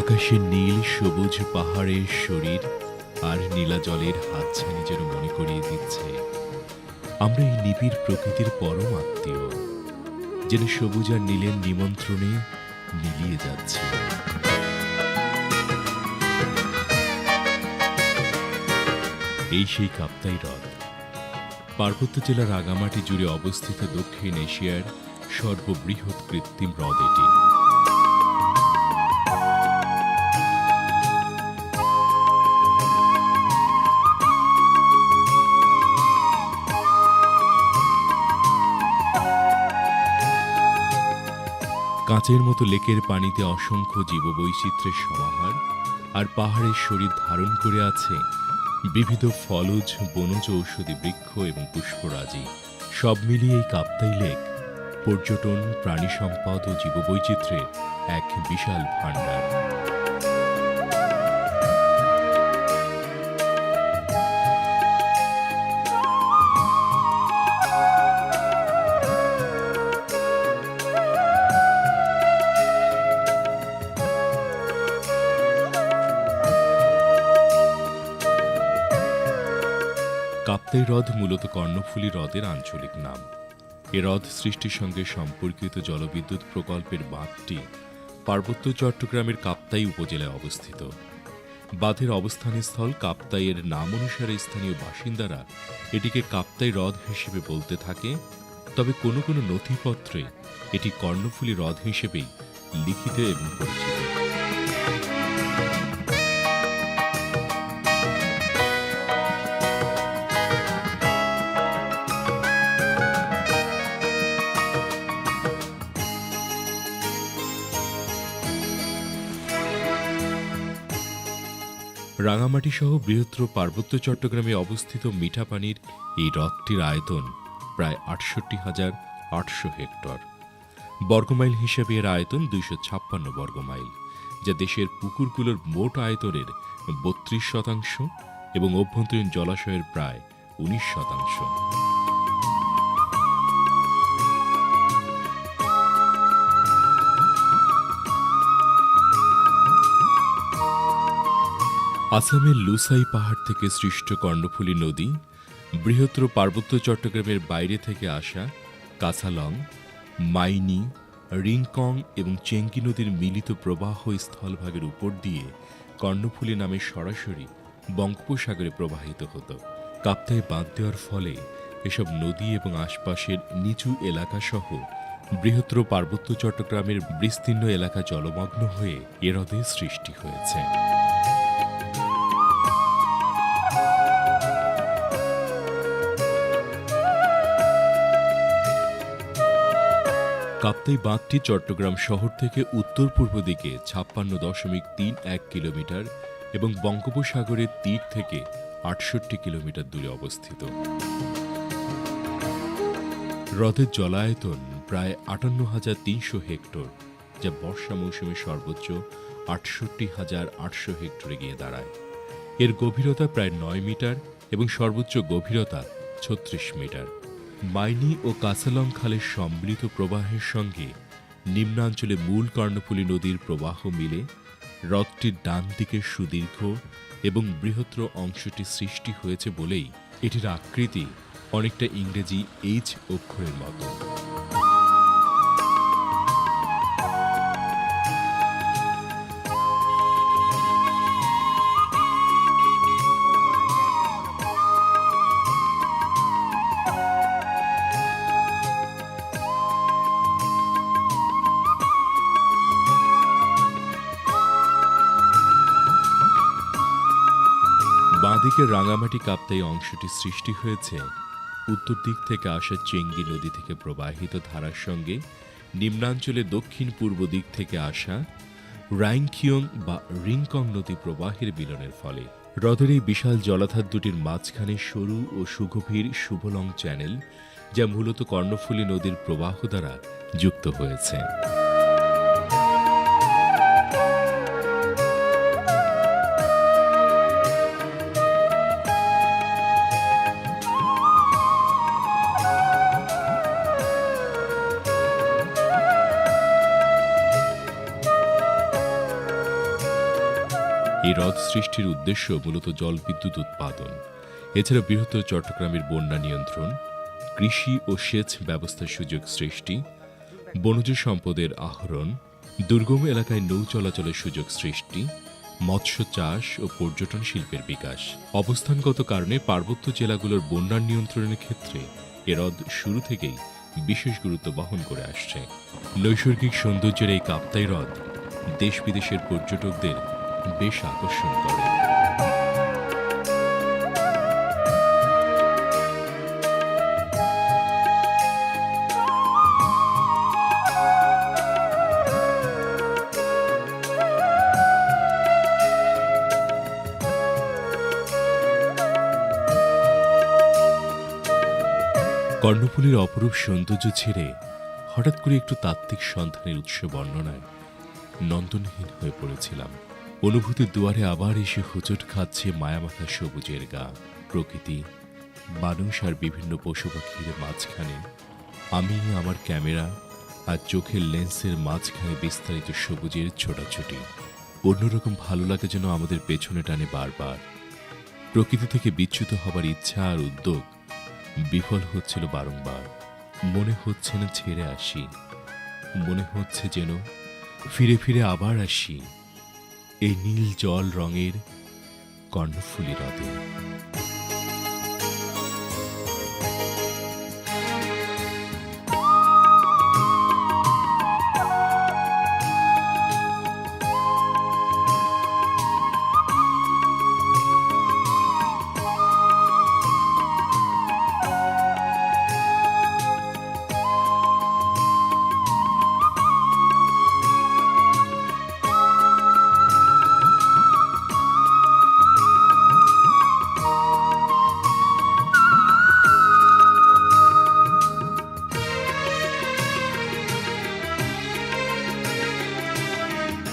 আকাশের নীল, সবুজ পাহাড়ের শরীর আর নীলা জলের হাতছানি যেন মনে করিয়ে দিচ্ছে। আমরা এই নিবিড় প্রকৃতির পরম আত্মীয়, যেন সবুজ আর নীলের নিমন্ত্রণে মিলিয়ে যাচ্ছে। এই সেই কাপ্তাই হ্রদ। পার্বত্য জেলার রাগামাটি জুড়ে অবস্থিত দক্ষিণ এশিয়ার সর্ববৃহৎ কৃত্রিম হ্রদ এটি। কাঁচের মতো লেকের পানিতে অসংখ্য জীববৈচিত্র্যের সমাহার আর পাহাড়ের শরীর ধারণ করে আছে বিবিধ ফলজ, বনজ ঔষধি বৃক্ষ এবং পুষ্পরাজি। সব মিলিয়ে এই কাপ্তাই লেক পর্যটন, প্রাণী সম্পদ ও জীববৈচিত্র্যের এক বিশাল ভাণ্ডার। কাপ্তাই হ্রদ মূলত কর্ণফুলী হ্রদের আঞ্চলিক নাম। এ হ্রদ সৃষ্টির সঙ্গে সম্পর্কিত জলবিদ্যুৎ প্রকল্পের বাঁধটি পার্বত্য চট্টগ্রামের কাপ্তাই উপজেলায় অবস্থিত। বাঁধের অবস্থানস্থল কাপ্তাইয়ের নাম অনুসারে স্থানীয় বাসিন্দারা এটিকে কাপ্তাই হ্রদ হিসেবে বলতে থাকে, তবে কোনো কোনো নথিপত্রে এটি কর্ণফুলী হ্রদ হিসেবেই লিখিত এবং পরিচিত। রাঙামাটি সহ বৃহত্তর পার্বত্য চট্টগ্রামে অবস্থিত মিঠা পানির এই হ্রদটির আয়তন প্রায় আটষট্টি হাজার আটশো হেক্টর। বর্গমাইল হিসেবে এর আয়তন দুইশো ছাপ্পান্ন বর্গমাইল, যা দেশের পুকুরগুলোর মোট আয়তনের বত্রিশ শতাংশ এবং অভ্যন্তরীণ জলাশয়ের প্রায় উনিশ শতাংশ। আসামের লুসাই পাহাড় থেকে সৃষ্ট কর্ণফুলী নদী, বৃহত্তর পার্বত্য চট্টগ্রামের বাইরে থেকে আসা কাসালং মাইনি, রিংকং এবং চেঙ্কি নদীর মিলিত প্রবাহ স্থলভাগের উপর দিয়ে কর্ণফুলী নামে সরাসরি বঙ্গোপসাগরে প্রবাহিত হতো। কাপ্তায় বাঁধ দেওয়ার ফলে এসব নদী এবং আশপাশের নিচু এলাকাসহ বৃহত্তর পার্বত্য চট্টগ্রামের বিস্তীর্ণ এলাকা জলমগ্ন হয়ে এ হ্রদের সৃষ্টি হয়েছে। কাপ্তাই বাঁধটি চট্টগ্রাম শহর থেকে উত্তর পূর্ব দিকে ছাপ্পান্ন দশমিক তিন এক কিলোমিটার এবং বঙ্গোপসাগরের তীর থেকে আটষট্টি কিলোমিটার দূরে অবস্থিত। হ্রদের জলায়তন প্রায় আটান্ন হাজার তিনশো হেক্টর, যা বর্ষা মৌসুমে সর্বোচ্চ আটষট্টি হাজার আটশো হেক্টরে গিয়ে দাঁড়ায়। এর গভীরতা প্রায় নয় মিটার এবং সর্বোচ্চ গভীরতা ছত্রিশ মিটার। মাইনি ও কাসালং খালের সম্মিলিত প্রবাহের সঙ্গে নিম্নাঞ্চলে মূল কর্ণফুলী নদীর প্রবাহ মিলে হ্রদটির ডান দিকে সুদীর্ঘ এবং বৃহত্তর অংশটি সৃষ্টি হয়েছে বলেই এটির আকৃতি অনেকটা ইংরেজি এইচ অক্ষরের মতো। বাঁদিকে রাঙামাটি কাপ্তাই অংশটি সৃষ্টি হয়েছে। উত্তর দিক থেকে আসা চেঙ্গি নদী থেকে প্রবাহিত ধারার সঙ্গে নিম্নাঞ্চলে দক্ষিণ পূর্ব দিক থেকে আসা রাইংখিয়ং বা রিংকং নদী প্রবাহের মিলনের ফলে। হ্রদের এই বিশাল জলাধার দুটির মাঝখানে সরু ও সুগভীর শুভলং চ্যানেল, যা মূলত কর্ণফুলী নদীর প্রবাহ দ্বারা যুক্ত হয়েছে। এই হ্রদ সৃষ্টির উদ্দেশ্য মূলত জলবিদ্যুৎ উৎপাদন। এছাড়া বৃহত্তর চট্টগ্রামের বন্যা নিয়ন্ত্রণ, কৃষি ও সেচ ব্যবস্থার সুযোগ সৃষ্টি, বনজ সম্পদের আহরণ, দুর্গম এলাকায় নৌ চলাচলের সুযোগ সৃষ্টি, মৎস্য চাষ ও পর্যটন শিল্পের বিকাশ। অবস্থানগত কারণে পার্বত্য জেলাগুলোর বন্যার নিয়ন্ত্রণের ক্ষেত্রে এ হ্রদ শুরু থেকেই বিশেষ গুরুত্ব বহন করে আসছে। নৈসর্গিক সৌন্দর্যের এই কাপ্তাই হ্রদ দেশ বিদেশের পর্যটকদের বেশ আকর্ষণ করে। কর্ণফুলীর অপরূপ সৌন্দর্য ছেড়ে হঠাৎ করে একটু তাত্ত্বিক সন্ধানের উৎস বর্ণনায় নন্দনহীন হয়ে পড়েছিলাম। অনুভূতির দুয়ারে আবার এসে হুচট খাচ্ছে মায়ামাথা সবুজের গা। প্রকৃতি, মানুষ আর বিভিন্ন পশু পাখির মাঝখানে। আমি, আমার ক্যামেরা আর চোখের লেন্সের মাঝখানে বিস্তারিত সবুজের ছোটাছুটি। অন্যরকম ভালো লাগে যেন আমাদের পেছনে টানে বারবার। প্রকৃতি থেকে বিচ্যুত হবার ইচ্ছা আর উদ্যোগ বিফল হচ্ছিল বারংবার। মনে হচ্ছে না ছেড়ে আসি। মনে হচ্ছে যেন ফিরে ফিরে আবার আসি। এই নীল জল রঙের কর্ণফুলি হ্রদে।